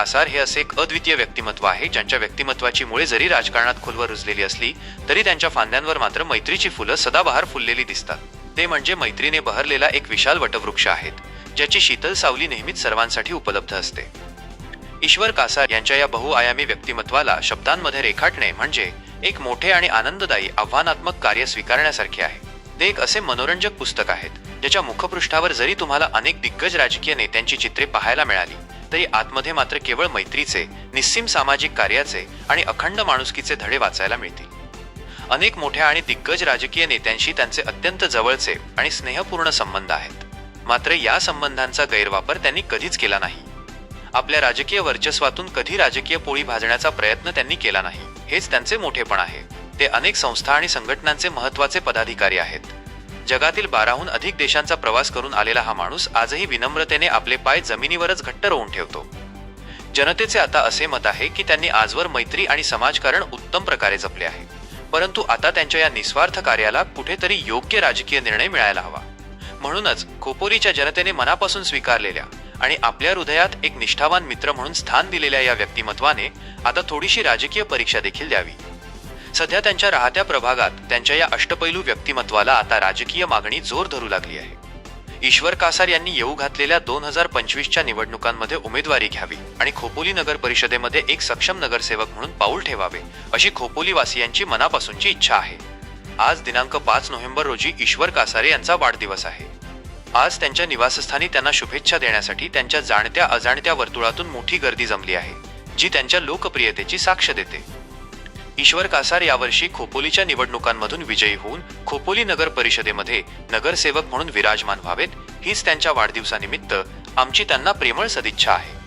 कासार हे असे एक अद्वितीय व्यक्तिमत्व आहे ज्यांच्या व्यक्तिमत्वाची मुळे जरी राजकारणात खोलवर रुजलेली असली तरी त्यांच्या फांद्यांवर मात्र मैत्रीची फुलं सदाबहार फुललेली दिसतात. ते म्हणजे मैत्रीने बहरलेला एक विशाल वटवृक्ष आहेत ज्याची शीतल सावली नेहमीच सर्वांसाठी उपलब्ध असते. ईश्वर कासार यांच्या या बहुआयामी व्यक्तिमत्वाला शब्दांमध्ये रेखाटणे म्हणजे एक मोठे आणि आनंददायी आव्हानात्मक कार्य स्वीकारण्यासारखे आहे. ते एक असे मनोरंजक पुस्तक आहेत ज्याच्या मुखपृष्ठावर जरी तुम्हाला अनेक दिग्गज राजकीय नेत्यांची चित्रे पाहायला मिळाली तरी आतमध्ये मात्र केवळ मैत्रीचे निस्सीम सामाजिक कार्याचे आणि अखंड माणुसकीचे धडे वाचायला मिळतील. अनेक मोठ्या आणि दिग्गज राजकीय नेत्यांशी त्यांचे अत्यंत जवळचे आणि स्नेहपूर्ण संबंध आहेत. मात्र या संबंधांचा गैरवापर त्यांनी कधीच केला नाही. आपल्या राजकीय वर्चस्वातून कधी राजकीय पोळी भाजण्याचा प्रयत्न त्यांनी केला नाही हेच त्यांचे मोठेपण आहे. ते अनेक संस्था आणि संघटनांचे महत्त्वाचे पदाधिकारी आहेत. जगातील बाराहून अधिक देशांचा प्रवास करून आलेला हा माणूस आजही विनम्रतेने आपले पाय जमिनीवरच घट्ट रोवून ठेवतो. जनतेचे आता असे मत आहे की त्यांनी आजवर मैत्री आणि समाजकारण उत्तम प्रकारे जपले आहे. परंतु आता त्यांच्या या निस्वार्थ कार्याला कुठेतरी योग्य राजकीय निर्णय मिळायला हवा. म्हणूनच खोपोलीच्या जनतेने मनापासून स्वीकारलेल्या आणि आपल्या हृदयात एक निष्ठावान मित्र म्हणून स्थान दिलेल्या या व्यक्तिमत्वाने आता थोडीशी राजकीय परीक्षा देखील द्यावी. सध्या त्यांच्या राहत्या प्रभागात त्यांच्या या अष्टपैलू व्यक्तिमत्वाला आता राजकीय मागणी जोर धरू लागली आहे. ईश्वर कासार यांनी येऊ घातलेल्या दोन हजार पंचवीसच्या निवडणुकांमध्ये उमेदवारी घ्यावी आणि खोपोली नगर परिषदेमध्ये एक सक्षम नगरसेवक म्हणून पाऊल ठेवावे अशी खोपोलीवासियांची मनापासूनची इच्छा आहे. आज दिनांक पाच नोव्हेंबर रोजी ईश्वर कासारे यांचा वाढदिवस आहे. आज त्यांच्या निवासस्थानी त्यांना शुभेच्छा देण्यासाठी त्यांच्या जाणत्या अजाणत्या वर्तुळातून मोठी गर्दी जमली आहे जी त्यांच्या लोकप्रियतेची साक्ष देते. ईश्वर कासार यावर्षी खोपोलीच्या निवडणुकांमधून विजयी होऊन खोपोली नगर परिषदेमध्ये नगरसेवक म्हणून विराजमान व्हावेत हीच त्यांच्या वाढदिवसानिमित्त आमची त्यांना प्रेमळ सदिच्छा आहे.